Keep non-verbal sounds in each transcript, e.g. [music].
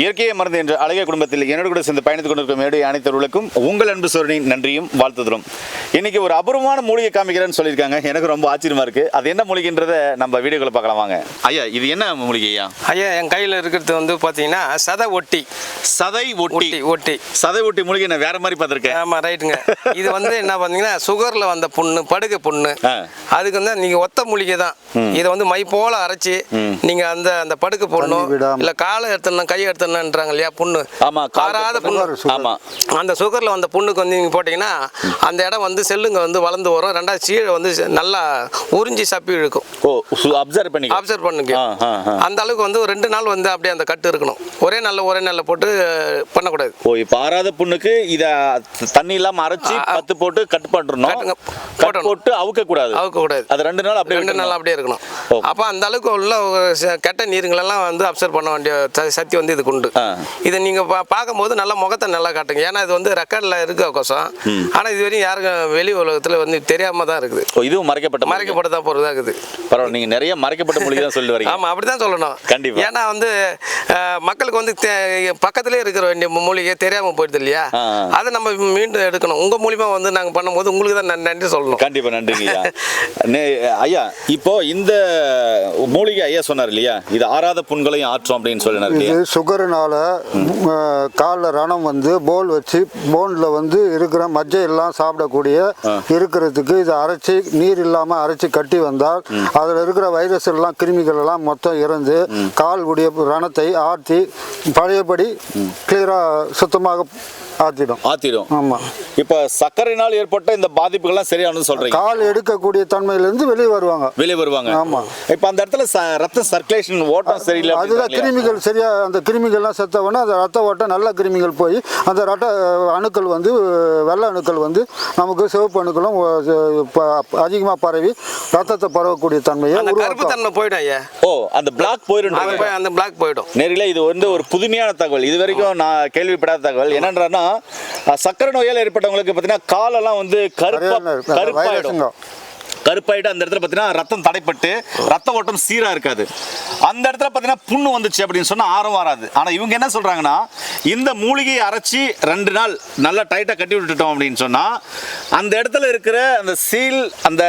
இயற்கையை மருந்து என்ற அழகிய குடும்பத்தில் என்னோடு கூட சேர்ந்து பயணித்துக் கொண்டிருக்கும் மேடை அனைத்தவர்களுக்கும் உங்கள் அன்பு சோழனின் நன்றியும் வாழ்த்துதலும். இன்னைக்கு ஒரு அபூர்வமான மூலிகை காமிக்கிறேன்னு சொல்லியிருக்காங்க. எனக்கு ரொம்ப ஆச்சரியமா இருக்கு. அது என்ன மூலிகைன்றதை நம்ம வீடியோக்களை பார்க்கலாம் வாங்க. ஐயா இது என்ன மூலிகை ஐயா? ஐயா என் கையில் இருக்கிறது வந்து பார்த்தீங்கன்னா சத ஒட்டி. சதை ஒட்டி. ஒட்டி சதை ஒட்டி மூலிகை நான் வேற மாதிரி பார்த்துருக்கேன். ஆமாம் ரைட்டுங்க. இது வந்து என்ன பார்த்தீங்கன்னா சுகரில் வந்த புண்ணு படுகை புண்ணு. அதுக்கு வந்து நீங்கள் ஒத்த மூலிகை தான். இதை வந்து மை போல அரைச்சி நீங்கள் அந்த அந்த படுக்கை விடாம. இல்லை காலை எடுத்தணும் கை எடுத்தணுன்றாங்க இல்லையா புண்ணு. ஆமா கால் காராத புண்ணு. ஆமா. அந்த சுகரில் வந்த புண்ணுக்கு வந்து நீங்கள் போட்டிங்கன்னா அந்த இடம் வந்து செல்லுங்க வந்து வளர்ந்து வரும். ரெண்டாவது சீழை வந்து நல்லா உறிஞ்சி சப்பி இழுக்கும். ஓ அப்சர்வ் பண்ணி அப்சர்வ் பண்ணுங்க. அந்த அளவுக்கு வந்து ரெண்டு நாள் வந்து அப்படியே அந்த கட்டு இருக்கணும். ஒரே நாள்ல ஒரே நாள்ல போட்டு பண்ணக்கூடாது. ஓ இப்போ ஆறாத புண்ணுக்கு இத தண்ணி இல்லாம அரைச்சி பத்து போட்டு கட் போடணும். போட்டு அவுக்க கூடாது அவுக்க கூடாது அது ரெண்டு நாள் அப்படியே ரெண்டு நாள். அப்படியே இருக்கணும். அப்போ அந்த அளவுக்கு உள்ள கெட்ட நீருங்களெல்லாம் வந்து அப்சர்வ் பண்ண வேண்டிய சக்தி வந்து இதுக்கு உண்டு. இதை நீங்க பா பார்க்கும்போது நல்ல முகத்தை நல்லா காட்டுங்க. ஏன்னா இது வந்து ரெக்கார்டில் இருக்க கோசம் ஆனால் இது வரையும் யாருக்கும் வெளி உலகத்தில் வந்து தெரியாம தான் இருக்குது. இதுவும் மறைக்கப்பட்ட. மறைக்கப்பட்டு தான் போகிறதா இருக்குது. பரவாயில்ல நீங்க நிறைய மறைக்கப்பட்ட மூலிகை தான் சொல்லி வரீங்க. ஆமாம் அப்படி தான் சொல்லணும். கண்டிப்பா. ஏன்னா வந்து மக்களுக்கு வந்து பக்கத்திலே இருக்கிற வேண்டிய மூலிகை தெரியாமல் போயிடுது இல்லையா. அதை நம்ம மீண்டும் எடுக்கணும். உங்கள் மூலியமா வந்து நாங்கள் பண்ணும்போது உங்களுக்கு தான் நன்- நன்றி சொல்லணும். கண்டிப்பா நன்றிங்க ஐயா [laughs] நே- ஐயா இப்போ இந்த மூலிகை ஐயா சொன்னார் இல்லையா? இது ஆறாத புண்களையும் ஆற்றும் அப்படின்னு சொல்லினார் இது சுகருனால காலில் ரணம் வந்து போல் வச்சு போனில் வந்து இருக்கிற மஜ்ஜை எல்லாம் சாப்பிடக்கூடிய இருக்கிறதுக்கு இதை அரைச்சி நீர் இல்லாமல் அரைச்சி கட்டி வந்தால் அதில் இருக்கிற வைரஸ் எல்லாம் கிருமிகள் எல்லாம் மொத்தம் இறந்து கால் உடைய ரணத்தை ஆற்றி பழையபடி கிளியராக சுத்தமாக ஆற்றிடும் ஆத்திடும். ஆமாம் இப்போ சர்க்கரையினால் ஏற்பட்ட இந்த பாதிப்புகள்லாம் சரியானு சொல்றீங்க. கால் எடுக்கக்கூடிய தன்மையிலேருந்து வெளியே வருவாங்க. வெளியே வருவாங்க. ஆமா. இப்போ அந்த இடத்துல ச- ரத்த சர்க்குலேஷன் ஓட்டம் சரியில்லை அதுதான்? கிருமிகள் சரியா அந்த கிருமிகள்லாம் செத்தவொடனே அந்த ரத்த ஓட்டம் நல்ல கிருமிகள் போய் அந்த ரத்த அணுக்கள் வந்து வெள்ளை அணுக்கள் வந்து நமக்கு சிவப்பு அணுக்களும் அதிகமாக பரவி ரத்தத்தை பரவக்கூடிய தன்மையை கருப்பு தன்மை போயிடும் ஐயா. ஓ அந்த பிளாக் போயிடும் அந்த பிளாக் போயிடும். நேரில் இது வந்து ஒரு புதுமையான தகவல். இது வரைக்கும் நான் கேள்விப்படாத தகவல். என்னன்றன்னா அஹ், சர்க்கரை நோயால் ஏற்பட்டவங்களுக்கு பார்த்தீங்கன்னா காலெல்லாம் வந்து கருப்பா சரியான இருக்கு. கருப்பாயிடும். கருப்பாயிட்டு அந்த இடத்துல பார்த்தீங்கன்னா ரத்தம் தடைப்பட்டு ரத்த ஓட்டம் சீராக இருக்காது. அந்த இடத்துல பார்த்தீங்கன்னா புண்ணு வந்துச்சு அப்படின்னு சொன்னால் ஆரம் வராது. ஆனால் இவங்க என்ன சொல்கிறாங்கன்னா இந்த மூலிகையை அரைச்சி ரெண்டு நாள் நல்லா டைட்டாக கட்டி விட்டுட்டோம் அப்படின்னு சொன்னால் அந்த இடத்துல இருக்கிற அந்த சீல் அந்த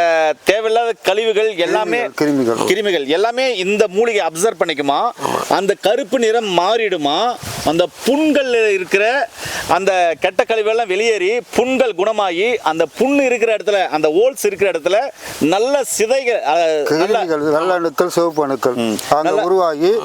தேவையில்லாத கழிவுகள் எல்லாமே கிருமிகள். கிருமிகள். எல்லாமே இந்த மூலிகை அப்சர்வ் பண்ணிக்குமா? அந்த கருப்பு நிறம் மாறிடுமா? அந்த புண்கள் இருக்கிற அந்த கெட்ட கழிவெல்லாம் வெளியேறி புண்கள் குணமாகி அந்த புண்ணு இருக்கிற இடத்துல அந்த ஓல்ஸ் இருக்கிற இடத்துல நல்ல சிதைகள் நல்ல அணுக்கள் சிவப்பு அணுக்கள். அங்கே உருவாகி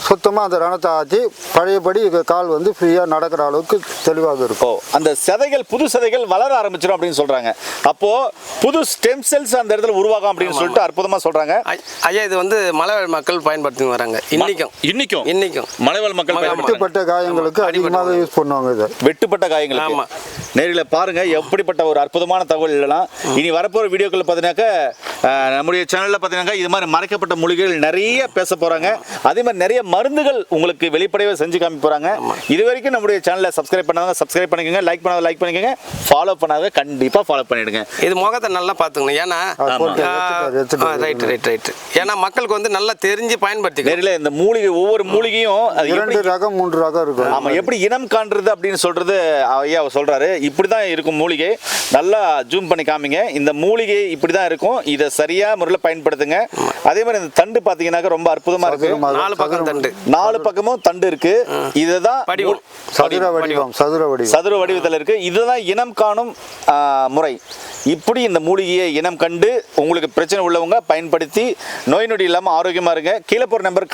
சுத்தமாக அந்த ரணத்தை ஆற்றி பழையபடி கால் வந்து ஃப்ரீயாக நடக்கிற அளவுக்கு தெளிவாக இருக்கும். அந்த சதைகள் புது சதைகள் வளர ஆரம்பிச்சிடும் அப்படின்னு சொல்றாங்க. அப்போ புது ஸ்டெம் செல்ஸ் அந்த இடத்துல உருவாகும் அப்படின்னு சொல்லிட்டு அற்புதமா சொல்றாங்க. ஐ- ஐயா இது வந்து மலைவாழ் மக்கள் பயன்படுத்தி வராங்க. இன்னைக்கும். இன்னைக்கும்? இன்னைக்கும். மலைவாழ் மக்கள் வெட்டுப்பட்ட காயங்களுக்கு அதிகமாக யூஸ் பண்ணுவாங்க இதை. வெட்டுப்பட்ட காயங்களுக்கு? ஆமா. நேரில் பாருங்கள் எப்படிப்பட்ட ஒரு அற்புதமான தகவல் இல்லைனா இனி வரப்போகிற வீடியோக்கள் பார்த்தீங்கன்னாக்கா நம்முடைய சேனல்ல பார்த்தீங்கன்னாக்கா இது மாதிரி மறைக்கப்பட்ட மொழிகள் நிறைய பேச போறாங்க. அதே மாதிரி நிறைய மருந்துகள் உங்களுக்கு வெளிப்படையாக செஞ்சு காமி போறாங்க. இது வரைக்கும் நம்முடைய சேனலை சப்ஸ்கிரைப் பண்ணாங்க சப்ஸ்கிரைப் பண்ணிக்கோங்க லைக் பண்ணாத லைக் பண்ணிக்கோங்க. ஃபாலோ பண்ணாத கண்டிப்பா ஃபாலோ பண்ணிடுங்க. இது முகத்தை நல்லா பார்த்துக்கணும். ஏன்னா. ரைட் ரைட் ரைட் ஏன்னா மக்களுக்கு வந்து நல்லா தெரிஞ்சு பயன்படுத்திக்கணும். நேரில் இந்த மூலிகை ஒவ்வொரு மூலிகையும் அது இரண்டு ரகம் மூன்று ரகம் இருக்கும். ஆமா எப்படி இனம் காண்றது அப்படின்னு சொல்றது ஐயா சொல்றாரு. இப்படிதான் இருக்கும் மூலிகை. நல்லா ஜூம் பண்ணி காமிங்க. இந்த மூலிகை இப்படிதான் இருக்கும். இதை சரியா முறையில் பயன்படுத்துங்க. அதே மாதிரி இந்த தண்டு பாத்தீங்கன்னாக்க ரொம்ப அற்புதமா இருக்கு. நாலு பக்கம் தண்டு. நாலு பக்கமும் தண்டு இருக்கு. இதுதான். சதுர வடிவம் சதுர வடிவம். சதுர வடிவத்தில் இருக்கு. இதுதான் இனம் காணும் முறை. இப்படி இந்த மூலிகையை இனம் கண்டு உங்களுக்கு பிரச்சனை உள்ளவங்க பயன்படுத்தி நோய் நொடி இல்லாமல் ஆரோக்கியமாக இருங்க. கீழே போகிற நம்பர்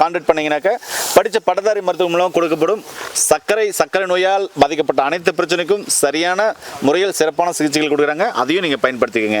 கான்டாக்ட் பண்ணீங்கன்னாக்க படித்த பட்டதாரி மருத்துவம் மூலம் கொடுக்கப்படும். சர்க்கரை சர்க்கரை நோயால் பாதிக்கப்பட்ட அனைத்து பிரச்சனைக்கும் சரியான முறையில் சிறப்பான சிகிச்சைகள் கொடுக்குறாங்க. அதையும் நீங்கள் பயன்படுத்திக்கங்க.